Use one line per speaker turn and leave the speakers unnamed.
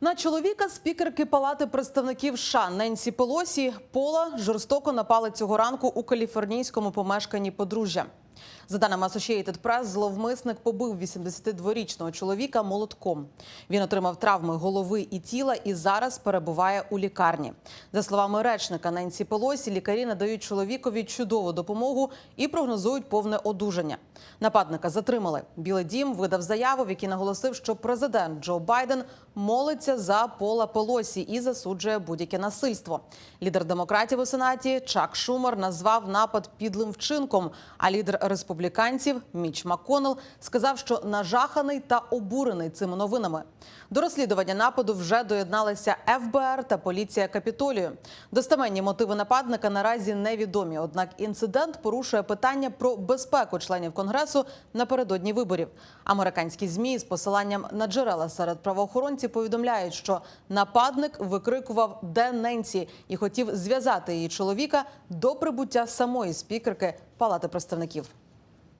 На чоловіка спікерки Палати представників США Ненсі Пелосі Пола жорстоко напали цього ранку у каліфорнійському помешканні подружжя. За даними Associated Press, зловмисник побив 82-річного чоловіка молотком. Він отримав травми голови і тіла і зараз перебуває у лікарні. За словами речника Ненсі Пелосі, лікарі надають чоловікові чудову допомогу і прогнозують повне одужання. Нападника затримали. Білий дім видав заяву, в якій наголосив, що президент Джо Байден молиться за Пола Пелосі і засуджує будь-яке насильство. Лідер демократів у сенаті Чак Шумер назвав напад підлим вчинком. А лідер республіканців Міч Макконнелл сказав, що нажаханий та обурений цими новинами. До розслідування нападу вже доєдналися ФБР та поліція Капітолію. Достеменні мотиви нападника наразі невідомі. Однак інцидент порушує питання про безпеку членів конгресу напередодні виборів. Американські змі з посиланням на джерела серед правоохоронців повідомляють, що нападник викрикував «Де Ненсі» і хотів зв'язати її чоловіка до прибуття самої спікерки Палати представників.